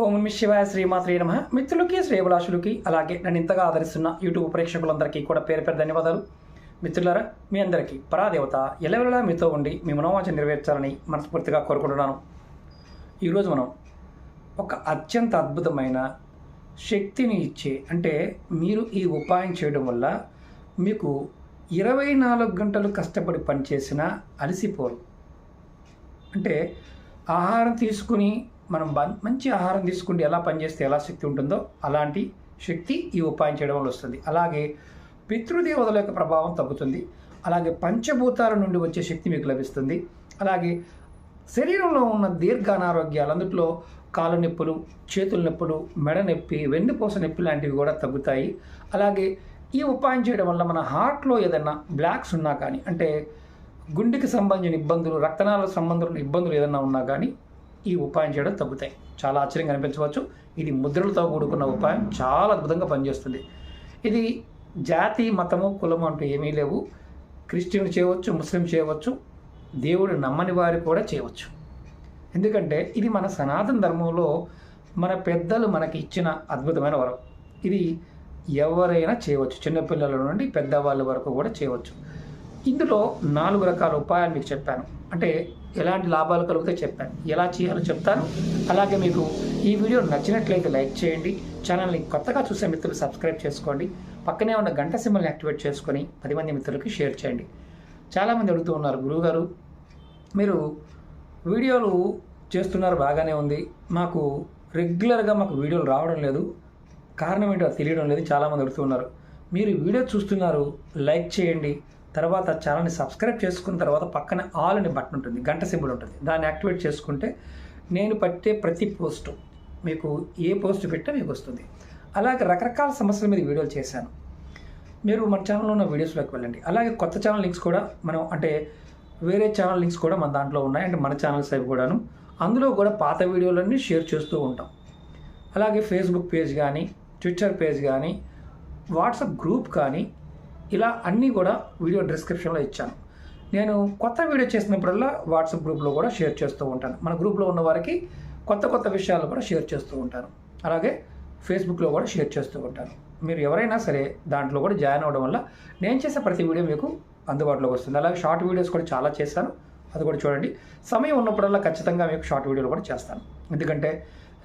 ఓం నమ శివాయ శ్రీమాత్రి నమ. మిత్రులకి శ్రేయభిలాషులకి అలాగే నన్ను ఇంతగా ఆదరిస్తున్న యూట్యూబ్ ప్రేక్షకులందరికీ కూడా పేరు పేరు ధన్యవాదాలు. మిత్రులారా మీ అందరికీ పరాదేవత ఎలవెలలా మీతో ఉండి మీ మనోవాంఛ నెరవేర్చాలని మనస్ఫూర్తిగా కోరుకుంటున్నాను. ఈరోజు మనం ఒక అత్యంత అద్భుతమైన శక్తిని ఇచ్చే అంటే మీరు ఈ ఉపాయం చేయడం వల్ల మీకు ఇరవై నాలుగు గంటలు కష్టపడి పనిచేసినా అలసిపోరు. అంటే ఆహారం తీసుకుని మనం మంచి ఆహారం తీసుకుంటే ఎలా పనిచేస్తే ఎలా శక్తి ఉంటుందో అలాంటి శక్తి ఈ ఉపాయం చేయడం వల్ల వస్తుంది. అలాగే పితృదేవతల యొక్క ప్రభావం తగ్గుతుంది. అలాగే పంచభూతాల నుండి వచ్చే శక్తి మీకు లభిస్తుంది. అలాగే శరీరంలో ఉన్న దీర్ఘ అనారోగ్యాలు అందులో కాళ్ళ నొప్పులు చేతుల నొప్పులు మెడ నొప్పి వెన్నుపూస నొప్పి లాంటివి కూడా తగ్గుతాయి. అలాగే ఈ ఉపాయం చేయడం వల్ల మన హార్ట్లో ఏదైనా బ్లాక్స్ ఉన్నా కానీ అంటే గుండెకి సంబంధించిన ఇబ్బందులు రక్తనాల సంబంధించిన ఇబ్బందులు ఏదైనా ఉన్నా కానీ ఈ ఉపాయం చేయడం తగ్గుతాయి. చాలా ఆశ్చర్యంగా అనిపించవచ్చు ఇది ముద్రలతో కూడుకున్న ఉపాయం. చాలా అద్భుతంగా పనిచేస్తుంది. ఇది జాతి మతము కులము అంటూ ఏమీ లేవు. క్రిస్టియన్ చేయవచ్చు ముస్లిం చేయవచ్చు. దేవుడు నమ్మని వారు కూడా చేయవచ్చు. ఎందుకంటే ఇది మన సనాతన ధర్మంలో మన పెద్దలు మనకి ఇచ్చిన అద్భుతమైన వరం. ఇది ఎవరైనా చేయవచ్చు. చిన్నపిల్లల నుండి పెద్దవాళ్ళ వరకు కూడా చేయవచ్చు. ఇందులో నాలుగు రకాల ఉపాయాలు మీకు చెప్పాను. అంటే ఎలాంటి లాభాలు కలుగుతాయి చెప్పాను ఎలా చేయాలో చెప్తాను. అలాగే మీకు ఈ వీడియో నచ్చినట్లయితే లైక్ చేయండి. ఛానల్ని కొత్తగా చూసే మిత్రులు సబ్స్క్రైబ్ చేసుకోండి. పక్కనే ఉన్న గంట సింబల్ని యాక్టివేట్ చేసుకొని పది మంది మిత్రులకి షేర్ చేయండి. చాలామంది అడుగుతూ ఉన్నారు గురువుగారు మీరు వీడియోలు చేస్తున్నారు బాగానే ఉంది. మాకు రెగ్యులర్గా మాకు వీడియోలు రావడం లేదు. కారణం ఏంటో తెలియడం లేదు. చాలామంది అడుగుతున్నారు మీరు వీడియో చూస్తున్నారు లైక్ చేయండి. తర్వాత ఛానల్ని సబ్స్క్రైబ్ చేసుకున్న తర్వాత పక్కన ఆల్ అనే బటన్ ఉంటుంది గంట సింబల్ ఉంటుంది. దాన్ని యాక్టివేట్ చేసుకుంటే నేను పట్టే ప్రతి పోస్టు మీకు ఏ పోస్ట్ పెట్టా మీకు వస్తుంది. అలాగే రకరకాల సమస్యల మీద వీడియోలు చేశాను. మీరు మన ఛానల్లో ఉన్న వీడియోస్లోకి వెళ్ళండి. అలాగే కొత్త ఛానల్ లింక్స్ కూడా మనం అంటే వేరే ఛానల్ లింక్స్ కూడా మన దాంట్లో ఉన్నాయి. అంటే మన ఛానల్స్ అవి కూడాను. అందులో కూడా పాత వీడియోలన్నీ షేర్ చేస్తూ ఉంటాం. అలాగే ఫేస్బుక్ పేజ్ కానీ ట్విట్టర్ పేజ్ కానీ వాట్సాప్ గ్రూప్ కానీ ఇలా అన్నీ కూడా వీడియో డిస్క్రిప్షన్లో ఇచ్చాను. నేను కొత్త వీడియో చేసినప్పుడల్లా వాట్సాప్ గ్రూప్లో కూడా షేర్ చేస్తూ ఉంటాను. మన గ్రూప్లో ఉన్న వారికి కొత్త కొత్త విషయాలు కూడా షేర్ చేస్తూ ఉంటాను. అలాగే ఫేస్బుక్లో కూడా షేర్ చేస్తూ ఉంటాను. మీరు ఎవరైనా సరే దాంట్లో కూడా జాయిన్ అవ్వడం వల్ల నేను చేసే ప్రతి వీడియో మీకు అందుబాటులోకి వస్తుంది. అలాగే షార్ట్ వీడియోస్ కూడా చాలా చేశాను అది కూడా చూడండి. సమయం ఉన్నప్పుడల్లా ఖచ్చితంగా మీకు షార్ట్ వీడియోలు కూడా చేస్తాను. ఎందుకంటే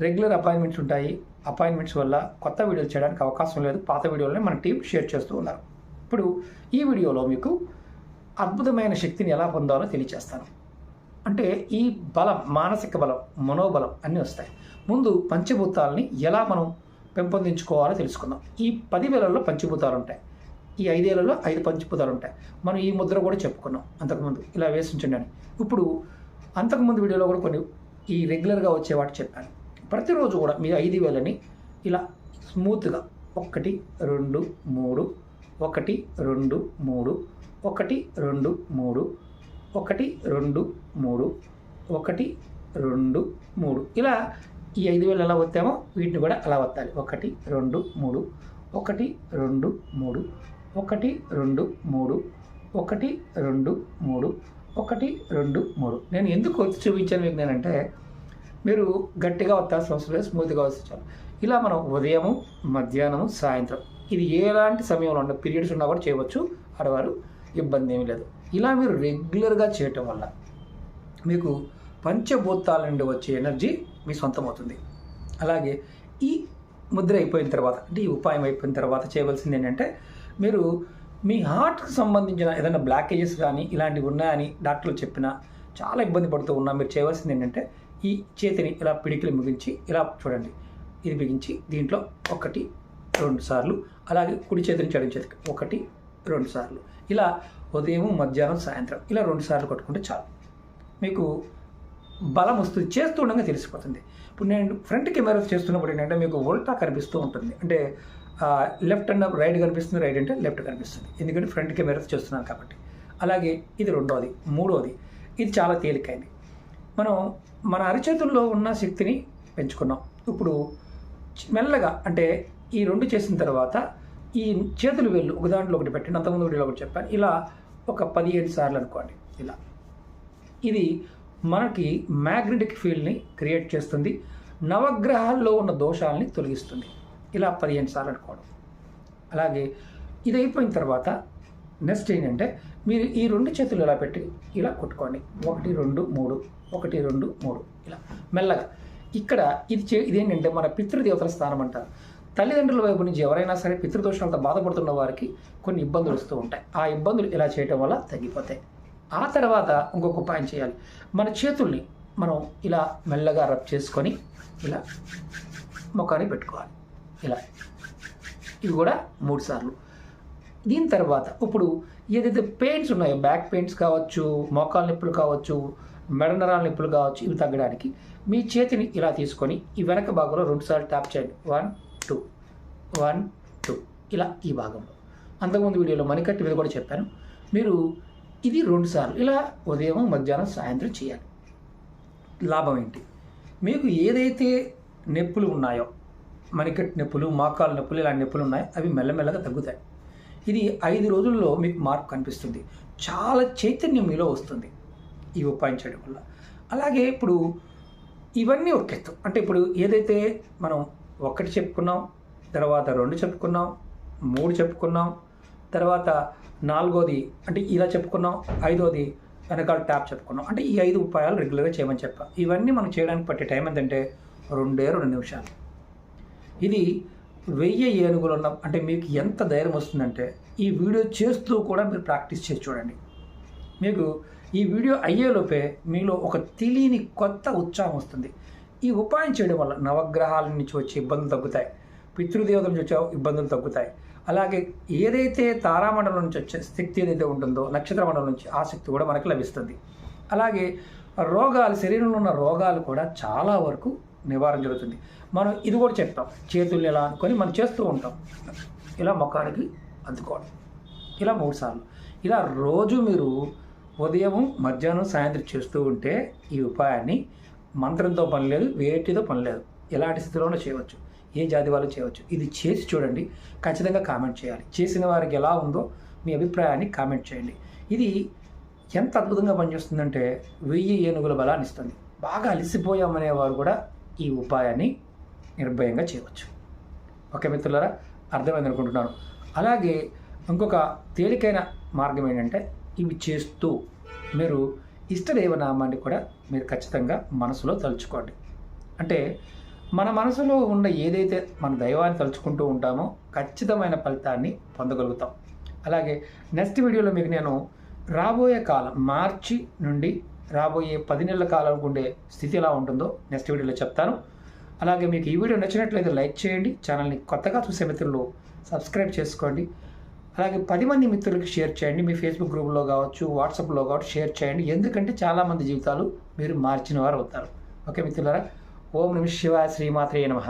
రెగ్యులర్ అపాయింట్మెంట్స్ ఉంటాయి. అపాయింట్మెంట్స్ వల్ల కొత్త వీడియోలు చేయడానికి అవకాశం లేదు. పాత వీడియోలని మన టీం షేర్ చేస్తూ ఉన్నారు. ఇప్పుడు ఈ వీడియోలో మీకు అద్భుతమైన శక్తిని ఎలా పొందాలో తెలియచేస్తాను. అంటే ఈ బలం మానసిక బలం మనోబలం అన్నీ వస్తాయి. ముందు పంచభూతాలని ఎలా మనం పెంపొందించుకోవాలో తెలుసుకుందాం. ఈ పది వేలలో పంచభూతాలు ఉంటాయి. ఈ ఐదేళ్ళలో ఐదు పంచభూతాలు ఉంటాయి. మనం ఈ ముద్ర కూడా చెప్పుకున్నాం అంతకుముందు. ఇలా వేసి ఉంచండి అని. ఇప్పుడు అంతకుముందు వీడియోలో కూడా కొన్ని ఈ రెగ్యులర్గా వచ్చే వాటి చెప్పాను. ప్రతిరోజు కూడా మీ ఐదు వేలని ఇలా స్మూత్గా ఒకటి రెండు మూడు ఒకటి రెండు మూడు. ఒకటి రెండు మూడు. ఒకటి రెండు మూడు. ఒకటి రెండు మూడు. ఇలా ఈ ఐదు వేలు ఎలా వస్తామో వీటిని కూడా అలా వత్తాలి ఒకటి రెండు మూడు. ఒకటి రెండు మూడు. ఒకటి రెండు మూడు. ఒకటి రెండు మూడు. ఒకటి రెండు మూడు. నేను ఎందుకు వచ్చి చూపించాను మీకు నేనంటే మీరు గట్టిగా వత్తాల్సిన అవసరం లేదు స్మూత్గా వచ్చాను ఇలా మనం ఉదయము మధ్యాహ్నము సాయంత్రం ఇది ఎలాంటి సమయంలో ఉన్న పీరియడ్స్ ఉన్నా కూడా చేయవచ్చు. ఆడవారు ఇబ్బంది ఏమీ లేదు. ఇలా మీరు రెగ్యులర్గా చేయటం వల్ల మీకు పంచభూతాల నుండి వచ్చే ఎనర్జీ మీ సొంతం అవుతుంది అలాగే ఈ ముద్ర అయిపోయిన తర్వాత అంటే ఈ ఉపాయం అయిపోయిన తర్వాత చేయవలసింది ఏంటంటే మీరు మీ హార్ట్కి సంబంధించిన ఏదైనా బ్లాకేజెస్ కానీ ఇలాంటివి ఉన్నాయని డాక్టర్లు చెప్పినా చాలా ఇబ్బంది పడుతూ ఉన్నా మీరు చేయవలసింది ఏంటంటే ఈ చేతిని ఇలా పిడికిలు ముగించి ఇలా చూడండి. ఇది బిగించి దీంట్లో ఒకటి రెండు సార్లు. అలాగే కుడి చేతిని చెడు చేతికి ఒకటి రెండు సార్లు. ఇలా ఉదయం మధ్యాహ్నం సాయంత్రం ఇలా రెండు సార్లు కొట్టుకుంటే చాలు. మీకు బలం వస్తుంది చేస్తూ ఉండగా తెలిసిపోతుంది. ఇప్పుడు నేను ఫ్రంట్ కెమెరా చేస్తున్నప్పుడు ఏంటంటే మీకు ఉల్టా కనిపిస్తూ ఉంటుంది. అంటే లెఫ్ట్ అండ్ రైట్ కనిపిస్తుంది రైట్ అంటే లెఫ్ట్ కనిపిస్తుంది. ఎందుకంటే ఫ్రంట్ కెమెరా చేస్తున్నాను కాబట్టి. అలాగే ఇది రెండోది మూడోది. ఇది చాలా తేలికైంది. మనం మన అరిచేతుల్లో ఉన్న శక్తిని పెంచుకున్నాం. ఇప్పుడు మెల్లగా అంటే ఈ రెండు చేసిన తర్వాత ఈ చేతులు వెళ్ళు ఒక దాంట్లో ఒకటి పెట్టండి. అంతకుముందు ఒకటి ఒకటి చెప్పాను. ఇలా ఒక పదిహేడు సార్లు అనుకోండి. ఇలా. ఇది మనకి మ్యాగ్నెటిక్ ఫీల్డ్ని క్రియేట్ చేస్తుంది. నవగ్రహాల్లో ఉన్న దోషాలని తొలగిస్తుంది. ఇలా పదిహేను సార్లు అనుకోవడం. అలాగే ఇది అయిపోయిన తర్వాత నెక్స్ట్ ఏంటంటే మీరు ఈ రెండు చేతులు ఇలా పెట్టి ఇలా కొట్టుకోండి. ఒకటి రెండు మూడు. ఒకటి రెండు మూడు. ఇలా. మెల్లగా. ఇక్కడ ఇది చే ఇదేంటంటే మన పితృదేవతల స్థానం అంటారు. తల్లిదండ్రుల వైపు నుంచి ఎవరైనా సరే పితృదోషాలతో బాధపడుతున్న వారికి కొన్ని ఇబ్బందులు వస్తూ ఉంటాయి. ఆ ఇబ్బందులు ఇలా చేయటం వల్ల తగ్గిపోతాయి. ఆ తర్వాత ఇంకొక ఉపాయం చేయాలి. మన చేతుల్ని మనం ఇలా మెల్లగా రబ్ చేసుకొని ఇలా ముఖాన్ని పెట్టుకోవాలి. ఇలా. ఇవి కూడా మూడు సార్లు. దీని తర్వాత ఇప్పుడు ఏదైతే పెయిన్స్ ఉన్నాయో బ్యాక్ పెయిన్స్ కావచ్చు మోకాల నొప్పులు కావచ్చు మెడనరాల నొప్పులు కావచ్చు ఇవి తగ్గడానికి మీ చేతిని ఇలా తీసుకొని ఈ వెనక భాగంలో రెండుసార్లు ట్యాప్ చేయండి. One two. One two. ఇలా ఈ భాగంలో అంతకుముందు వీడియోలో మణికట్టు మీద కూడా చెప్పాను. మీరు ఇది రెండు సార్లు. ఇలా ఉదయం మధ్యాహ్నం సాయంత్రం చేయాలి. లాభం ఏంటి? మీకు ఏదైతే నొప్పులు ఉన్నాయో మణికట్టు నొప్పులు మోకాలు నొప్పులు ఇలాంటి నొప్పులు ఉన్నాయో అవి మెల్లమెల్లగా తగ్గుతాయి. ఇది ఐదు రోజుల్లో మీకు మార్పు కనిపిస్తుంది. చాలా చైతన్యం మీలో వస్తుంది ఈ ఉపాయించడం వల్ల. అలాగే ఇప్పుడు ఇవన్నీ ఒక ఎత్తు. అంటే ఇప్పుడు ఏదైతే మనం ఒకటి చెప్పుకున్నాం తర్వాత రెండు చెప్పుకున్నాం మూడు చెప్పుకున్నాం తర్వాత నాలుగోది అంటే ఇలా చెప్పుకున్నాం ఐదోది వెనకాల ట్యాప్ చెప్పుకున్నాం. అంటే ఈ ఐదు ఉపాయాలు రెగ్యులర్గా చేయమని చెప్పాం. ఇవన్నీ మనం చేయడానికి పట్టే టైం ఏంటంటే రెండే రెండు నిమిషాలు. ఇది వెయ్యి ఏనుగులు ఉన్న. అంటే మీకు ఎంత ధైర్యం వస్తుందంటే ఈ వీడియో చేస్తూ కూడా మీరు ప్రాక్టీస్ చేసి చూడండి. మీకు ఈ వీడియో అయ్యేలోపే మీలో ఒక తెలియని కొత్త ఉత్సాహం వస్తుంది. ఈ ఉపాయం చేయడం వల్ల నవగ్రహాల నుంచి వచ్చే ఇబ్బందులు తగ్గుతాయి. పితృదేవతల నుంచి వచ్చే ఇబ్బందులు తగ్గుతాయి. అలాగే ఏదైతే తారామండలం నుంచి వచ్చే శక్తి ఏదైతే ఉంటుందో నక్షత్ర మండలం నుంచి ఆ శక్తి కూడా మనకు లభిస్తుంది. అలాగే రోగాలు శరీరంలో ఉన్న రోగాలు కూడా చాలా వరకు నివారణ జరుగుతుంది. మనం ఇది కూడా చెప్తాం. చేతుల్ని ఎలా అనుకొని మనం చేస్తూ ఉంటాం. ఇలా ముఖానికి అందుకోవడం. ఇలా మూడు సార్లు. ఇలా రోజు మీరు ఉదయం మధ్యాహ్నం సాయంత్రం చేస్తూ ఉంటే ఈ ఉపాయాన్ని మంత్రంతో పని లేదు వేటితో పని లేదు. ఎలాంటి స్థితిలోనూ చేయవచ్చు. ఏ జాతి వాళ్ళు చేయవచ్చు. ఇది చేసి చూడండి. ఖచ్చితంగా కామెంట్ చేయాలి. చేసిన వారికి ఎలా ఉందో మీ అభిప్రాయాన్ని కామెంట్ చేయండి. ఇది ఎంత అద్భుతంగా పనిచేస్తుందంటే వెయ్యి ఏనుగుల బలాన్ని ఇస్తుంది. బాగా అలసిపోయామనే వారు కూడా ఈ ఉపాయాన్ని నిర్భయంగా చేయవచ్చు. ఓకే మిత్రులారా అర్థమైంది అనుకుంటున్నాను. అలాగే ఇంకొక తేలికైన మార్గం ఏంటంటే ఇవి చేస్తూ మీరు ఇష్టదేవ నామాన్ని కూడా మీరు ఖచ్చితంగా మనసులో తలుచుకోండి. అంటే మన మనసులో ఉన్న ఏదైతే మన దైవాన్ని తలుచుకుంటూ ఉంటామో ఖచ్చితమైన ఫలితాన్ని పొందగలుగుతాం. అలాగే నెక్స్ట్ వీడియోలో మీకు నేను రాబోయే కాలం మార్చి నుండి రాబోయే పది నెలల కాలం ఉండే స్థితి ఎలా ఉంటుందో నెక్స్ట్ వీడియోలో చెప్తాను. అలాగే మీకు ఈ వీడియో నచ్చినట్లయితే లైక్ చేయండి ఛానల్ని కొత్తగా చూసే మిత్రులు సబ్స్క్రైబ్ చేసుకోండి. అలాగే పది మంది మిత్రులకి షేర్ చేయండి. మీ ఫేస్బుక్ గ్రూప్లో కావచ్చు వాట్సాప్లో కావచ్చు షేర్ చేయండి. ఎందుకంటే చాలామంది జీవితాలు మీరు మార్చిన వారు అవుతారు. ఓకే మిత్రులారా? ఓం నమ శివాయ శ్రీమాత్రే నమః.